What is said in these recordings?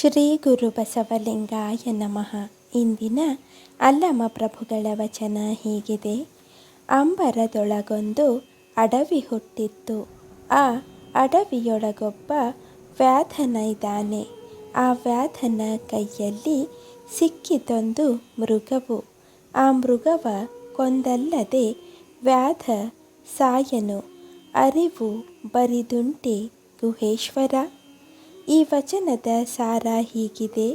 ಶ್ರೀ ಗುರು ಬಸವಲಿಂಗಾಯ ನಮಃ. ಇಂದಿನ ಅಲ್ಲಮ ಪ್ರಭುಗಳ ವಚನ ಹೀಗಿದೆ. ಅಂಬರದೊಳಗೊಂದು ಅಡವಿ ಹುಟ್ಟಿತ್ತು. ಆ ಅಡವಿಯೊಳಗೊಬ್ಬ ವ್ಯಾಧನ ಆ ವ್ಯಾಧನ ಕೈಯಲ್ಲಿ ಸಿಕ್ಕಿತೊಂದು ಮೃಗವು. ಆ ಮೃಗವ ಕೊಂದಲ್ಲದೆ ವ್ಯಾಧ ಸಾಯನು. ಅರಿವು ಬರಿದುಂಟೆ ಗುಹೇಶ್ವರ. ಈ ವಚನದ ಸಾರ ಹೀಗಿದೆ.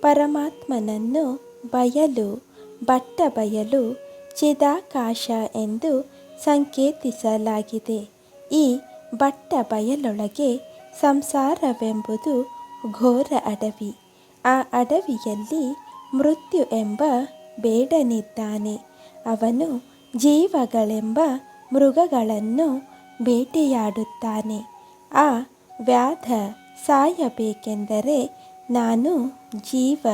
ಪರಮಾತ್ಮನನ್ನು ಬಯಲು, ಬಟ್ಟ ಬಯಲು ಚಿದಾಕಾಶ ಎಂದು ಸಂಕೇತಿಸಲಾಗಿದೆ. ಈ ಬಟ್ಟ ಬಯಲೊಳಗೆ ಸಂಸಾರವೆಂಬುದು ಘೋರ ಅಡವಿ. ಆ ಅಡವಿಯಲ್ಲಿ ಮೃತ್ಯು ಎಂಬ ಬೇಡನಿದ್ದಾನೆ. ಅವನು ಜೀವಗಳೆಂಬ ಮೃಗಗಳನ್ನು ಬೇಟೆಯಾಡುತ್ತಾನೆ. ಆ ವ್ಯಾಧ ಸಾಯಬೇಕೆಂದರೆ ನಾನು ಜೀವ,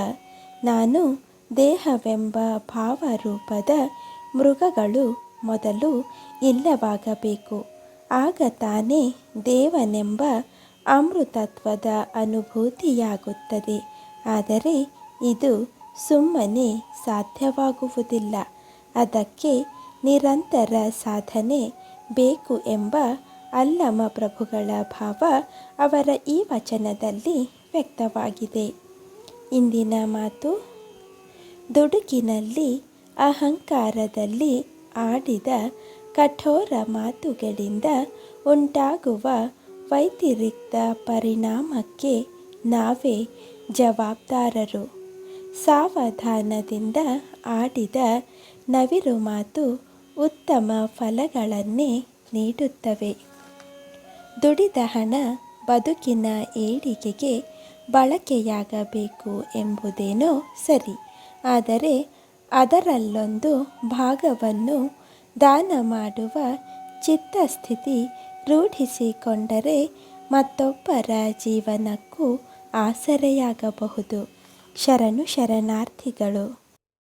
ನಾನು ದೇಹವೆಂಬ ಭಾವರೂಪದ ಮೃಗಗಳು ಮೊದಲು ಇಲ್ಲವಾಗಬೇಕು. ಆಗ ತಾನೇ ದೇವನೆಂಬ ಅಮೃತತ್ವದ ಅನುಭೂತಿಯಾಗುತ್ತದೆ. ಆದರೆ ಇದು ಸುಮ್ಮನೆ ಸಾಧ್ಯವಾಗುವುದಿಲ್ಲ. ಅದಕ್ಕೆ ನಿರಂತರ ಸಾಧನೆ ಬೇಕು ಎಂಬ ಅಲ್ಲಮ ಪ್ರಭುಗಳ ಭಾವ ಅವರ ಈ ವಚನದಲ್ಲಿ ವ್ಯಕ್ತವಾಗಿದೆ. ಇಂದಿನ ಮಾತು, ದುಡುಕಿನಲ್ಲಿ, ಅಹಂಕಾರದಲ್ಲಿ ಆಡಿದ ಕಠೋರ ಮಾತುಗಳಿಂದ ಉಂಟಾಗುವ ವೈತಿರಿಕ್ತ ಪರಿಣಾಮಕ್ಕೆ ನಾವೇ ಜವಾಬ್ದಾರರು. ಸಾವಧಾನದಿಂದ ಆಡಿದ ನವಿರು ಮಾತು ಉತ್ತಮ ಫಲಗಳನ್ನೇ ನೀಡುತ್ತವೆ. ದುಡಿದ ಹಣ ಬದುಕಿನ ಏಳಿಗೆಗೆ ಬಳಕೆಯಾಗಬೇಕು ಎಂಬುದೇನೋ ಸರಿ. ಆದರೆ ಅದರಲ್ಲೊಂದು ಭಾಗವನ್ನು ದಾನ ಮಾಡುವ ಚಿತ್ತಸ್ಥಿತಿ ರೂಢಿಸಿಕೊಂಡರೆ ಮತ್ತೊಬ್ಬರ ಜೀವನಕ್ಕೂ ಆಸರೆಯಾಗಬಹುದು. ಶರಣು ಶರಣಾರ್ಥಿಗಳು.